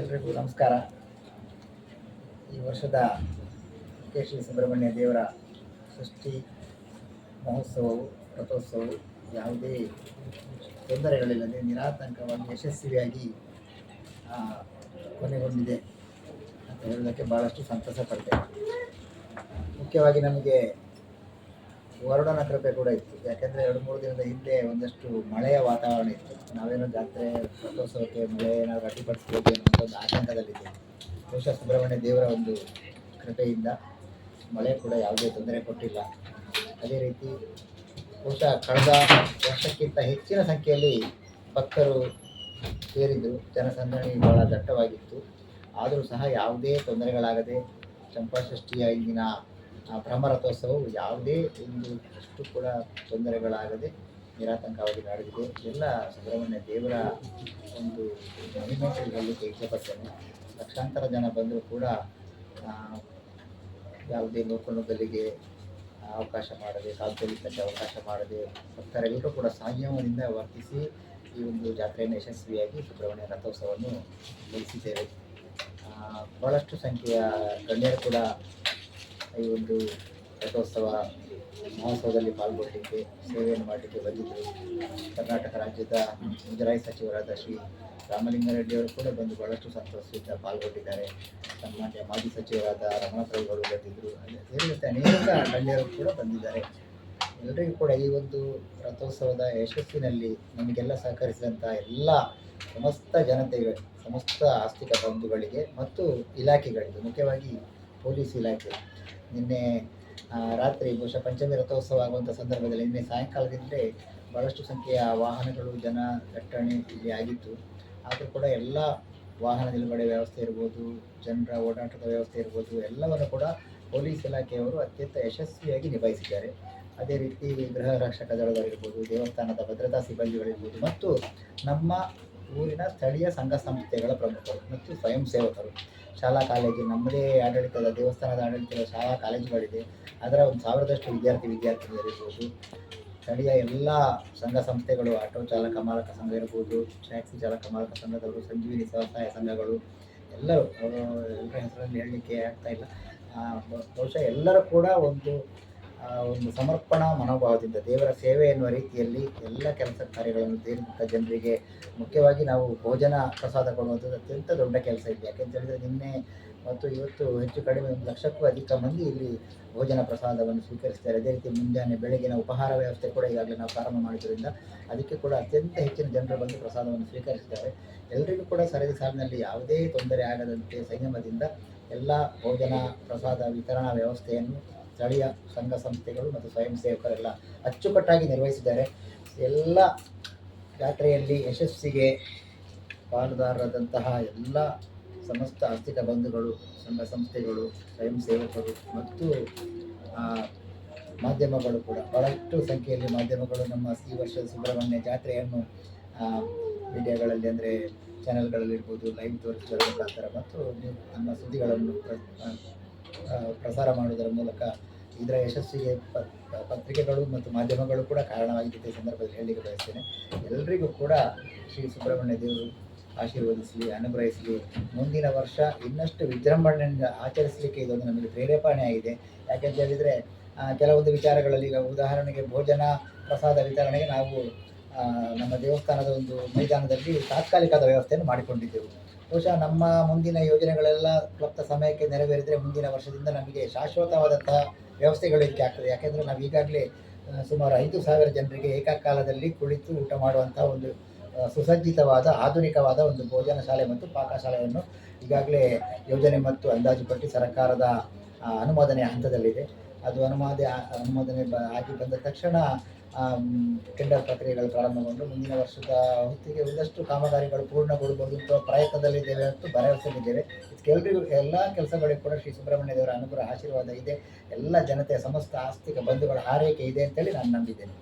ಎಲ್ರಿಗೂ ನಮಸ್ಕಾರ. ಈ ವರ್ಷದ ಕೆ ಸುಬ್ರಹ್ಮಣ್ಯ ದೇವರ ಷಷ್ಠಿ ಮಹೋತ್ಸವವು, ರಥೋತ್ಸವವು ಯಾವುದೇ ತೊಂದರೆಗಳಿಲ್ಲದೆ ನಿರಾತಂಕವಾಗಿ, ಯಶಸ್ವಿಯಾಗಿ ಕೊನೆಗೊಂಡಿದೆ ಅಂತ ಹೇಳೋದಕ್ಕೆ ಭಾಳಷ್ಟು ಸಂತಸ ಪಡ್ತೇನೆ. ಮುಖ್ಯವಾಗಿ ನಮಗೆ ವರುಣನ ಕೃಪೆ ಕೂಡ ಇತ್ತು. ಯಾಕೆಂದರೆ ಎರಡು, ಮೂರು ದಿನದ ಹಿಂದೆ ಒಂದಷ್ಟು ಮಳೆಯ ವಾತಾವರಣ ಇತ್ತು. ನಾವೇನೋ ಜಾತ್ರೆ, ರಥೋತ್ಸವಕ್ಕೆ ಮಳೆ ಏನಾದರೂ ಅಡ್ಡಿಪಡಿಸ್ಬೋದು ಅನ್ನೋ ಒಂದು ಆತಂಕದಲ್ಲಿದ್ದೇವೆ. ಬಹುಶಃ ಸುಬ್ರಹ್ಮಣ್ಯ ದೇವರ ಒಂದು ಕೃಪೆಯಿಂದ ಮಳೆ ಕೂಡ ಯಾವುದೇ ತೊಂದರೆ ಕೊಟ್ಟಿಲ್ಲ. ಅದೇ ರೀತಿ ಬಹುಶಃ ಕಳೆದ ವರ್ಷಕ್ಕಿಂತ ಹೆಚ್ಚಿನ ಸಂಖ್ಯೆಯಲ್ಲಿ ಭಕ್ತರು ಸೇರಿದ್ದು ಜನಸಂದಣಿ ಬಹಳ ದಟ್ಟವಾಗಿತ್ತು. ಆದರೂ ಸಹ ಯಾವುದೇ ತೊಂದರೆಗಳಾಗದೆ ಚಂಪಾಷಷ್ಠಿಯ ಇಂದಿನ ಆ ಬ್ರಹ್ಮರಥೋತ್ಸವವು ಯಾವುದೇ ಒಂದು ಅಷ್ಟು ಕೂಡ ತೊಂದರೆಗಳಾಗದೆ ನಿರಾತಂಕವಾಗಿ ನಡೆದಿದೆ. ಎಲ್ಲ ಸುಬ್ರಹ್ಮಣ್ಯ ದೇವರ ಒಂದು ಮಹಿಮೆ ಹೇಳಲಿಕ್ಕೆ ಇಚ್ಛೆಪಡ್ತೇನೆ ಲಕ್ಷಾಂತರ ಜನ ಬಂದರೂ ಕೂಡ ಯಾವುದೇ ನೂಕುನುಗ್ಗಲಿಗೆ ಅವಕಾಶ ಮಾಡದೆ ಕಾಲ್ತೊಳಿತಕ್ಕೆ ಅವಕಾಶ ಮಾಡದೆ ಭಕ್ತರೆಲ್ಲರೂ ಕೂಡ ಸಂಯಮದಿಂದ ವರ್ತಿಸಿ ಈ ಒಂದು ಜಾತ್ರೆಯನ್ನು ಯಶಸ್ವಿಯಾಗಿ ಸುಬ್ರಹ್ಮಣ್ಯ ರಥೋತ್ಸವವನ್ನು ಮುಗಿಸಿದ್ದೇವೆ ಆ, ಬಹಳಷ್ಟು ಸಂಖ್ಯೆಯ ಗಣ್ಯರು ಕೂಡ ಈ ಒಂದು ರಥೋತ್ಸವ ಮಹೋತ್ಸವದಲ್ಲಿ ಪಾಲ್ಗೊಳ್ಳಲಿಕ್ಕೆ ಸೇವೆಯನ್ನು ಮಾಡಲಿಕ್ಕೆ ಬಂದಿದ್ದರು. ಕರ್ನಾಟಕ ರಾಜ್ಯದ ಮುಜರಾಯಿ ಸಚಿವರಾದ ಶ್ರೀ ರಾಮಲಿಂಗಾರೆಡ್ಡಿ ಅವರು ಕೂಡ ಬಂದು ಬಹಳಷ್ಟು ಸಂತೋಷದಿಂದ ಪಾಲ್ಗೊಂಡಿದ್ದಾರೆ. ಸನ್ಮಾನ್ಯ ಮಾಜಿ ಸಚಿವರಾದ ರಮಣಪ್ರಭುಗಳು ಬಂದಿದ್ದರು. ಸೇರಿದಂತೆ ಅನೇಕ ಗಣ್ಯರು ಕೂಡ ಬಂದಿದ್ದಾರೆ. ಎಲ್ಲರಿಗೂ ಕೂಡ ಈ ಒಂದು ರಥೋತ್ಸವದ ಯಶಸ್ಸಿನಲ್ಲಿ ನಮಗೆಲ್ಲ ಸಹಕರಿಸಿದಂಥ ಎಲ್ಲ ಸಮಸ್ತ ಜನತೆಗಳು, ಸಮಸ್ತ ಆಸ್ತಿಕ ಬಂಧುಗಳಿಗೆ ಮತ್ತು ಇಲಾಖೆಗಳಿಗೆ, ಮುಖ್ಯವಾಗಿ ಪೊಲೀಸ್ ಇಲಾಖೆ. ನಿನ್ನೆ ರಾತ್ರಿ ಬಹುಶಃ ಪಂಚಮಿ ರಥೋತ್ಸವ ಆಗುವಂಥ ಸಂದರ್ಭದಲ್ಲಿ ನಿನ್ನೆ ಸಾಯಂಕಾಲದಿಂದಲೇ ಭಾಳಷ್ಟು ಸಂಖ್ಯೆಯ ವಾಹನಗಳು ಜನ ದಟ್ಟಣೆ ಇಲ್ಲಿ ಆಗಿತ್ತು. ಆದರೂ ಕೂಡ ಎಲ್ಲ ವಾಹನ ನಿಲುಗಡೆ ವ್ಯವಸ್ಥೆ ಇರ್ಬೋದು, ಜನರ ಓಡಾಟದ ವ್ಯವಸ್ಥೆ ಇರ್ಬೋದು, ಎಲ್ಲವನ್ನು ಕೂಡ ಪೊಲೀಸ್ ಇಲಾಖೆಯವರು ಅತ್ಯಂತ ಯಶಸ್ವಿಯಾಗಿ ನಿಭಾಯಿಸಿದ್ದಾರೆ. ಅದೇ ರೀತಿ ಗೃಹ ರಕ್ಷಕ ದಳದವರಿರ್ಬೋದು ದೇವಸ್ಥಾನದ ಭದ್ರತಾ ಸಿಬ್ಬಂದಿಗಳಿರ್ಬೋದು ಮತ್ತು ನಮ್ಮ ಊರಿನ ಸ್ಥಳೀಯ ಸಂಘ ಸಂಸ್ಥೆಗಳ ಪ್ರಮುಖರು ಮತ್ತು ಸ್ವಯಂ ಸೇವಕರು. ಶಾಲಾ ಕಾಲೇಜು, ನಮ್ಮದೇ ಆಡಳಿತದ ದೇವಸ್ಥಾನದ ಆಡಳಿತದ ಶಾಲಾ ಕಾಲೇಜುಗಳಿದೆ. ಅದರ ಒಂದು ಸಾವಿರದಷ್ಟು ವಿದ್ಯಾರ್ಥಿ ವಿದ್ಯಾರ್ಥಿಗಳಿರ್ಬೋದು ಸ್ಥಳೀಯ ಎಲ್ಲ ಸಂಘ ಸಂಸ್ಥೆಗಳು, ಆಟೋ ಚಾಲಕ ಮಾಲಕ ಸಂಘ ಇರ್ಬೋದು, ಟ್ಯಾಕ್ಸಿ ಚಾಲಕ ಮಾಲಕ ಸಂಘದವರು, ಸಂಜೀವಿನಿ ಸ್ವಸಹಾಯ ಸಂಘಗಳು, ಎಲ್ಲರೂ, ಅವರು ಎಲ್ಲರ ಹೆಸರಲ್ಲಿ ಹೇಳಲಿಕ್ಕೆ ಆಗ್ತಾ ಇಲ್ಲ. ಬಹುಶಃ ಎಲ್ಲರೂ ಕೂಡ ಒಂದು ಒಂದು ಸಮರ್ಪಣಾ ಮನೋಭಾವದಿಂದ ದೇವರ ಸೇವೆ ಎನ್ನುವ ರೀತಿಯಲ್ಲಿ ಎಲ್ಲ ಕೆಲಸ ಕಾರ್ಯಗಳನ್ನು ಸೇರಿದಂಥ ಜನರಿಗೆ ಮುಖ್ಯವಾಗಿ ನಾವು ಭೋಜನ ಪ್ರಸಾದ ಕೊಡುವಂಥದ್ದು ಅತ್ಯಂತ ದೊಡ್ಡ ಕೆಲಸ ಇದೆ ಯಾಕೆಂತ ಹೇಳಿದ್ರೆ ನಿನ್ನೆ ಮತ್ತು ಇವತ್ತು ಹೆಚ್ಚು ಕಡಿಮೆ ಒಂದು ಲಕ್ಷಕ್ಕೂ ಅಧಿಕ ಮಂದಿ ಇಲ್ಲಿ ಭೋಜನ ಪ್ರಸಾದವನ್ನು ಸ್ವೀಕರಿಸ್ತಾರೆ. ಅದೇ ರೀತಿ ಮುಂಜಾನೆ ಬೆಳಗಿನ ಉಪಹಾರ ವ್ಯವಸ್ಥೆ ಕೂಡ ಈಗಾಗಲೇ ನಾವು ಪ್ರಾರಂಭ ಮಾಡಿದ್ದರಿಂದ ಅದಕ್ಕೆ ಕೂಡ ಅತ್ಯಂತ ಹೆಚ್ಚಿನ ಜನರು ಬಂದು ಪ್ರಸಾದವನ್ನು ಸ್ವೀಕರಿಸ್ತಾರೆ. ಎಲ್ಲರಿಗೂ ಕೂಡ ಸರದಿ ಸಾಲಿನಲ್ಲಿ ಯಾವುದೇ ತೊಂದರೆ ಆಗದಂತೆ ಸಂಯಮದಿಂದ ಎಲ್ಲ ಭೋಜನ ಪ್ರಸಾದ ವಿತರಣಾ ವ್ಯವಸ್ಥೆಯನ್ನು ಸ್ಥಳೀಯ ಸಂಘ ಸಂಸ್ಥೆಗಳು ಮತ್ತು ಸ್ವಯಂ ಸೇವಕರೆಲ್ಲ ಅಚ್ಚುಕಟ್ಟಾಗಿ ನಿರ್ವಹಿಸಿದ್ದಾರೆ. ಎಲ್ಲ ಜಾತ್ರೆಯಲ್ಲಿ ಯಶಸ್ಸಿಗೆ ಪಾಲುದಾರರಾದಂತಹ ಎಲ್ಲ ಸಮಸ್ತ ಆರ್ಥಿಕ ಬಂಧುಗಳು, ಸಂಘ ಸಂಸ್ಥೆಗಳು, ಸ್ವಯಂ ಸೇವಕರು ಮತ್ತು ಮಾಧ್ಯಮಗಳು ಕೂಡ ಬಹಳಷ್ಟು ಸಂಖ್ಯೆಯಲ್ಲಿ ಮಾಧ್ಯಮಗಳು ನಮ್ಮ ಈ ವರ್ಷದ ಸುಬ್ರಹ್ಮಣ್ಯ ಜಾತ್ರೆಯನ್ನು ಮೀಡಿಯಾಗಳಲ್ಲಿ ಅಂದರೆ ಚಾನೆಲ್ಗಳಲ್ಲಿರ್ಬೋದು ಲೈವ್ ತೋರಿಸುವುದರ ಮುಖಾಂತರ ಮತ್ತು ನಮ್ಮ ಸುದ್ದಿಗಳನ್ನು ಪ್ರಸಾರ ಮಾಡುವುದರ ಮೂಲಕ ಇದರ ಯಶಸ್ಸಿಗೆ ಪತ್ರಿಕೆಗಳು ಮತ್ತು ಮಾಧ್ಯಮಗಳು ಕೂಡ ಕಾರಣವಾಗಿದ್ದ ಸಂದರ್ಭದಲ್ಲಿ ಹೇಳಲಿಕ್ಕೆ ಬಯಸ್ತೇನೆ. ಎಲ್ಲರಿಗೂ ಕೂಡ ಶ್ರೀ ಸುಬ್ರಹ್ಮಣ್ಯ ದೇವರು ಆಶೀರ್ವದಿಸಲಿ, ಅನುಗ್ರಹಿಸಲಿ. ಮುಂದಿನ ವರ್ಷ ಇನ್ನಷ್ಟು ವಿಜೃಂಭಣೆಯಿಂದ ಆಚರಿಸಲಿಕ್ಕೆ ಇದೊಂದು ನಮಗೆ ಪ್ರೇರೇಪಣೆ ಆಗಿದೆ. ಯಾಕೆಂತ ಹೇಳಿದರೆ ಕೆಲವೊಂದು ವಿಚಾರಗಳಲ್ಲಿ ಈಗ ಉದಾಹರಣೆಗೆ ಭೋಜನ ಪ್ರಸಾದ ವಿತರಣೆಗೆ ನಾವು ನಮ್ಮ ದೇವಸ್ಥಾನದ ಒಂದು ಮೈದಾನದಲ್ಲಿ ತಾತ್ಕಾಲಿಕದ ವ್ಯವಸ್ಥೆಯನ್ನು ಮಾಡಿಕೊಂಡಿದ್ದೆವು. ಬಹುಶಃ ನಮ್ಮ ಮುಂದಿನ ಯೋಜನೆಗಳೆಲ್ಲ ಕ್ಲಪ್ತ ಸಮಯಕ್ಕೆ ನೆರವೇರಿದರೆ ಮುಂದಿನ ವರ್ಷದಿಂದ ನಮಗೆ ಶಾಶ್ವತವಾದಂತಹ ವ್ಯವಸ್ಥೆಗಳು ಇದಕ್ಕೆ ಆಗ್ತದೆ. ಯಾಕೆಂದರೆ ನಾವು ಈಗಾಗಲೇ ಸುಮಾರು ಐದು ಸಾವಿರ ಜನರಿಗೆ ಏಕಕಾಲದಲ್ಲಿ ಕುಳಿತು ಊಟ ಮಾಡುವಂಥ ಒಂದು ಸುಸಜ್ಜಿತವಾದ, ಆಧುನಿಕವಾದ ಒಂದು ಭೋಜನ ಶಾಲೆ ಮತ್ತು ಪಾಕಶಾಲೆಯನ್ನು ಈಗಾಗಲೇ ಯೋಜನೆ ಮತ್ತು ಅಂದಾಜು ಪಟ್ಟಿ ಸರ್ಕಾರದ ಅನುಮೋದನೆಯ ಹಂತದಲ್ಲಿದೆ. ಅದು ಅನುಮೋದ ಅನುಮೋದನೆ ಬ ಆಗಿ ಬಂದ ತಕ್ಷಣ ಟೆಂಡರ್ ಪ್ರಕ್ರಿಯೆಗಳು ಪ್ರಾರಂಭಗೊಂಡು ಮುಂದಿನ ವರ್ಷದ ಹೊತ್ತಿಗೆ ಒಂದಷ್ಟು ಕಾಮಗಾರಿಗಳು ಪೂರ್ಣಗೊಳ್ಳಬಹುದು ಅಂತ ಪ್ರಯತ್ನದಲ್ಲಿದ್ದೇವೆ ಅಂತ ಭರವಸೆಯಲ್ಲಿದ್ದೇವೆ. ಇದಕ್ಕೆಲ್ಲರಿಗೂ ಎಲ್ಲ ಕೆಲಸಗಳಿಗೆ ಕೂಡ ಶ್ರೀ ಸುಬ್ರಹ್ಮಣ್ಯ ದೇವರ ಅನುಗ್ರಹ ಆಶೀರ್ವಾದ ಇದೆ. ಎಲ್ಲ ಜನತೆಯ ಸಮಸ್ತ ಆಸ್ತಿಕ ಬಂಧುಗಳ ಹಾರೈಕೆ ಇದೆ ಅಂತೇಳಿ ನಾನು ನಂಬಿದ್ದೇನೆ.